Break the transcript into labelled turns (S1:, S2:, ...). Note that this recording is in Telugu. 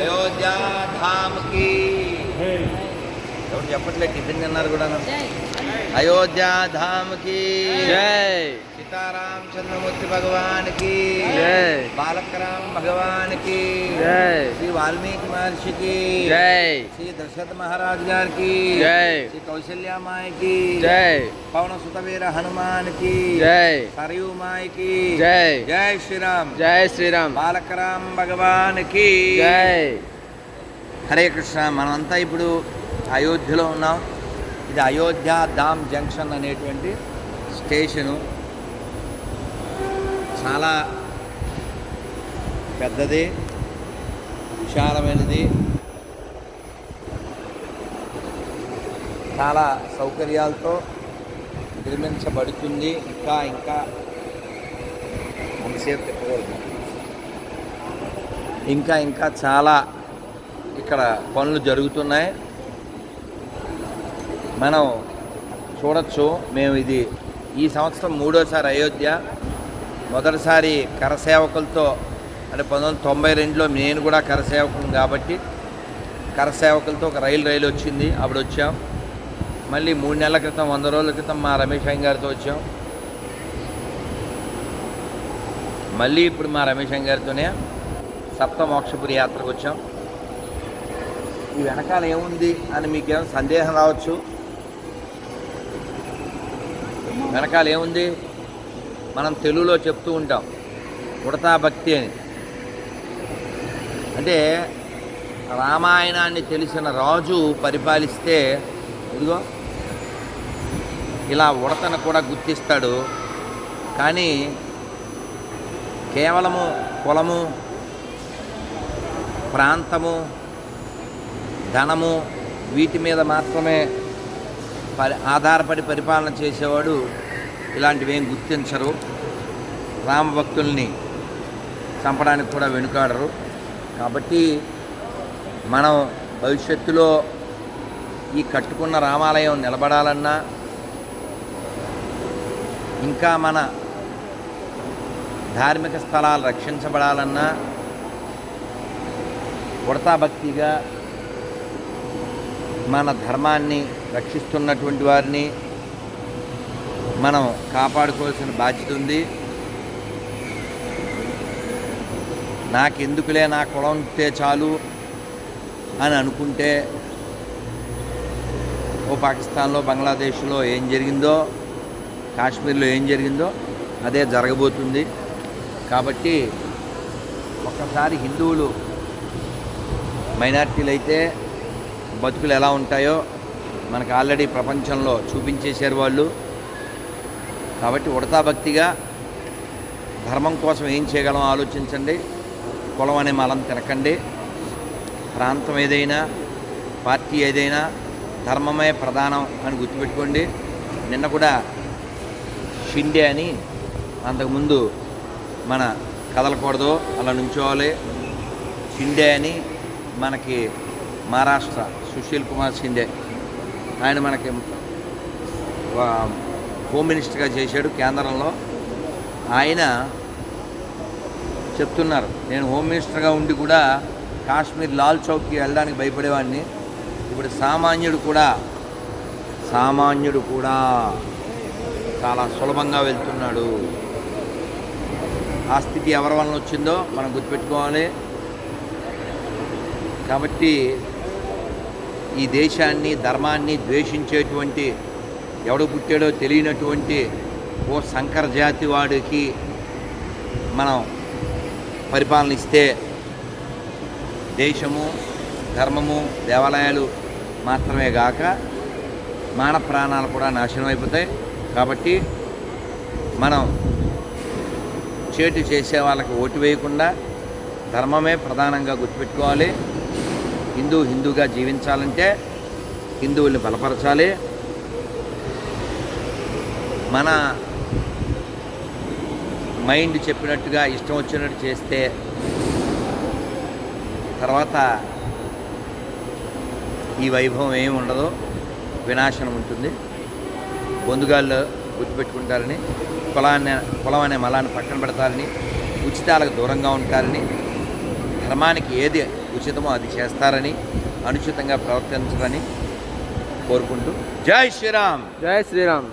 S1: అయోధ్య ధామ్కి. ఎవరు చెప్పట్లేదు టిఫిన్ తిన్నారు కూడా అయోధ్య ధామ్కి.
S2: జై.
S1: సీతారాం చంద్రమూర్తి భగవాన్కి
S2: జై.
S1: బాలకరాం భగవాన్కి
S2: జై.
S1: శ్రీ వాల్మీకి మహర్షికి
S2: జై.
S1: శ్రీ దశరథ మహారాజ్ గారికి
S2: జై.
S1: శ్రీ కౌశల్యామాయికి
S2: జై.
S1: పవన సుతవీర హనుమాన్కి
S2: జై.
S1: సరయూ మాయికి
S2: జై.
S1: జై శ్రీరామ్.
S2: జై శ్రీరామ్.
S1: బాలకరాం భగవాన్కి
S2: జై.
S1: హరే కృష్ణ మనమంతా ఇప్పుడు అయోధ్యలో ఉన్నాం. ఇది అయోధ్య ధామ్ జంక్షన్ అనేటువంటి స్టేషను. చాలా పెద్దది విశాలమైనది చాలా సౌకర్యాలతో నిర్మించబడుతుంది. ఇంకా ఇంకా ఎంతసేపు తిప్పగలుగుతాం ఇంకా ఇంకా చాలా ఇక్కడ పనులు జరుగుతున్నాయి. మనం చూడొచ్చు మేము ఇది ఈ సంవత్సరం మూడోసారి అయోధ్య. మొదటిసారి కరసేవకులతో అంటే పంతొమ్మిది వందల తొంభై రెండులో నేను కూడా కరసేవకుని కాబట్టి కరసేవకులతో ఒక రైలు రైలు వచ్చింది. అప్పుడు వచ్చాం. మళ్ళీ మూడు నెలల క్రితం వంద రోజుల క్రితం మా రమేష్ అయ్య గారితో వచ్చాం. మళ్ళీ ఇప్పుడు మా రమేష్ అయ్య గారితోనే సప్త యాత్రకు వచ్చాం. ఈ వెనకాల ఏముంది అని మీకేమో సందేహం రావచ్చు? వెనకాల ఏముంది? మనం తెలుగులో చెప్తూ ఉంటాం ఉడతా భక్తి అని. అంటే రామాయణాన్ని తెలిసిన రాజు పరిపాలిస్తే ఇదిగో ఇలా ఉడతను కూడా గుర్తిస్తాడు. కానీ కేవలము కులము ప్రాంతము ధనము వీటి మీద మాత్రమే పరి ఆధారపడి పరిపాలన చేసేవాడు ఇలాంటివి ఏం గుర్తించరు. రామభక్తుల్ని చంపడానికి కూడా వెనుకాడరు. కాబట్టి మనం భవిష్యత్తులో ఈ కట్టుకున్న రామాలయం నిలబడాలన్నా ఇంకా మన ధార్మిక స్థలాలు రక్షించబడాలన్నా ఉడతా భక్తిగా మన ధర్మాన్ని రక్షిస్తున్నటువంటి వారిని మనం కాపాడుకోవాల్సిన బాధ్యత ఉంది. నాకెందుకులే నా కులం ఉంటే చాలు అని అనుకుంటే ఓ పాకిస్తాన్లో బంగ్లాదేశ్లో ఏం జరిగిందో కాశ్మీర్లో ఏం జరిగిందో అదే జరగబోతుంది. కాబట్టి ఒక్కసారి హిందువులు మైనార్టీలు అయితే బతుకులు ఎలా ఉంటాయో మనకు ఆల్రెడీ ప్రపంచంలో చూపించేశారు వాళ్ళు. కాబట్టి ఉడతా భక్తిగా ధర్మం కోసం ఏం చేయగలం ఆలోచించండి. కులం అనే మలం తినకండి. ప్రాంతం ఏదైనా పార్టీ ఏదైనా ధర్మమే ప్రధానం అని గుర్తుపెట్టుకోండి. నిన్న కూడా షిండే అని అంతకుముందు మన కదలకూడదు అలా నుంచోవాలి. షిండే అని మనకి మహారాష్ట్ర సుశీల్ కుమార్ షిండే. ఆయన మనకి వా- హోమ్ మినిస్టర్గా చేశాడు కేంద్రంలో. ఆయన చెప్తున్నారు నేను హోమ్ మినిస్టర్గా ఉండి కూడా కాశ్మీర్ లాల్ చౌక్కి వెళ్ళడానికి భయపడేవాడిని. ఇప్పుడు సామాన్యుడు కూడా సామాన్యుడు కూడా చాలా సులభంగా వెళ్తున్నాడు. ఆ స్థితి ఎవరి వలన వచ్చిందో మనం గుర్తుపెట్టుకోవాలి. కాబట్టి ఈ దేశాన్ని ధర్మాన్ని ద్వేషించేటువంటి ఎవడు పుట్టాడో తెలియనటువంటి ఓ సంకర జాతి వాడికి మనం పరిపాలన ఇస్తే దేశము ధర్మము దేవాలయాలు మాత్రమే కాక మాన ప్రాణాలు కూడా నాశనం అయిపోతాయి. కాబట్టి మనం చేటు చేసే వాళ్ళకి ఓటు వేయకుండా ధర్మమే ప్రధానంగా గుర్తుపెట్టుకోవాలి. హిందూ హిందూగా జీవించాలంటే హిందువుల్ని బలపరచాలి. మన మైండ్ చెప్పినట్టుగా ఇష్టం వచ్చినట్టు చేస్తే తర్వాత ఈ వైభవం ఏమి ఉండదు వినాశనం ఉంటుంది. బొందుగాళ్ళు గుర్తుపెట్టుకుంటారని కులాన్ని కులం అనే మలాన్ని పక్కన పెడతారని ఉచితాలకు దూరంగా ఉంటారని ధర్మానికి ఏది ఉచితమో అది చేస్తారని అనుచితంగా ప్రవర్తించరని కోరుకుంటూ జై శ్రీరామ్.
S2: జై శ్రీరామ్.